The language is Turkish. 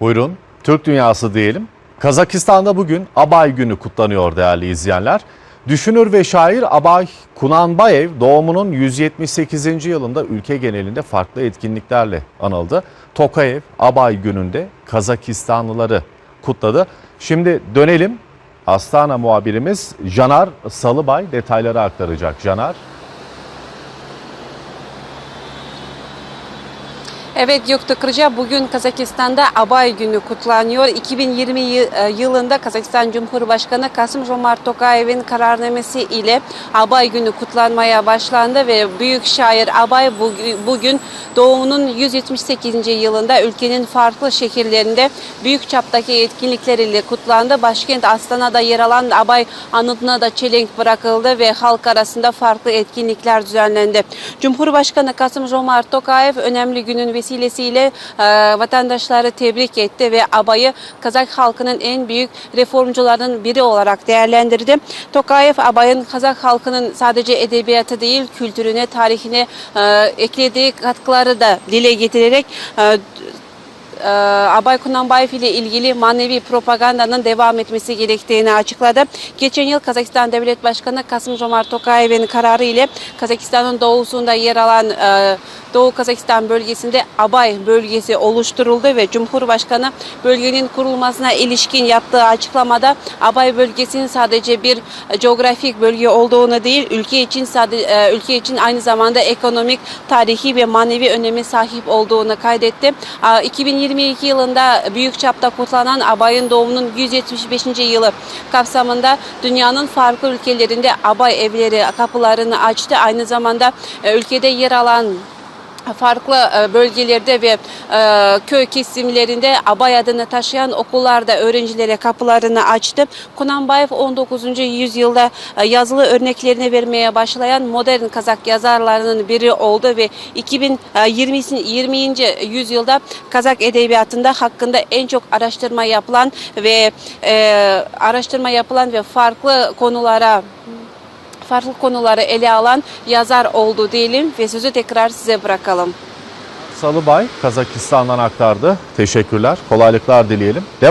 Buyurun. Türk dünyası diyelim. Kazakistan'da bugün Abay Günü kutlanıyor değerli izleyenler. Düşünür ve şair Abay Kunanbayev doğumunun 178. yılında ülke genelinde farklı etkinliklerle anıldı. Tokayev Abay Günü'nde Kazakistanlıları kutladı. Şimdi dönelim. Astana muhabirimiz Canar Salıbay detayları aktaracak. Canar. Evet Göktuğ Kırca bugün Kazakistan'da Abay Günü kutlanıyor. 2020 yı- e, yılında Kazakistan Cumhurbaşkanı Kasım Jomart Tokayev'in kararnamesi ile Abay Günü kutlanmaya başlandı ve büyük şair Abay bu- bugün doğumunun 178. yılında ülkenin farklı şehirlerinde büyük çaptaki etkinlikleriyle kutlandı. Başkent Astana'da yer alan Abay anıtına da çelenk bırakıldı ve halk arasında farklı etkinlikler düzenlendi. Cumhurbaşkanı Kasım Jomart Tokayev önemli günün vesilesiyle e, vatandaşları tebrik etti ve Abay'ı Kazak halkının en büyük reformcularının biri olarak değerlendirdi. Tokayev Abay'ın Kazak halkının sadece edebiyatı değil kültürüne, tarihine e, eklediği katkıları da dile getirerek e, e, Abay Kunanbayev ile ilgili manevi propagandanın devam etmesi gerektiğini açıkladı. Geçen yıl Kazakistan Devlet Başkanı Kasım Jomart Tokayev'in kararı ile Kazakistan'ın doğusunda yer alan e, Doğu Kazakistan bölgesinde Abay bölgesi oluşturuldu ve Cumhurbaşkanı bölgenin kurulmasına ilişkin yaptığı açıklamada Abay bölgesinin sadece bir coğrafik bölge olduğunu değil, ülke için sadece ülke için aynı zamanda ekonomik, tarihi ve manevi önemi sahip olduğunu kaydetti. Aa, 2022 yılında büyük çapta kutlanan Abay'ın doğumunun 175. yılı kapsamında dünyanın farklı ülkelerinde Abay evleri kapılarını açtı. Aynı zamanda e, ülkede yer alan farklı e, bölgelerde ve e, köy kesimlerinde Abay adını taşıyan okullarda öğrencilere kapılarını açtı. Kunanbayev 19. yüzyılda e, yazılı örneklerini vermeye başlayan modern Kazak yazarlarının biri oldu ve 2020 20. yüzyılda Kazak edebiyatında hakkında en çok araştırma yapılan ve araştırma yapılan ve farklı konulara farklı konuları ele alan yazar oldu diyelim ve sözü tekrar size bırakalım. Salıbay Kazakistan'dan aktardı. Teşekkürler. Kolaylıklar dileyelim.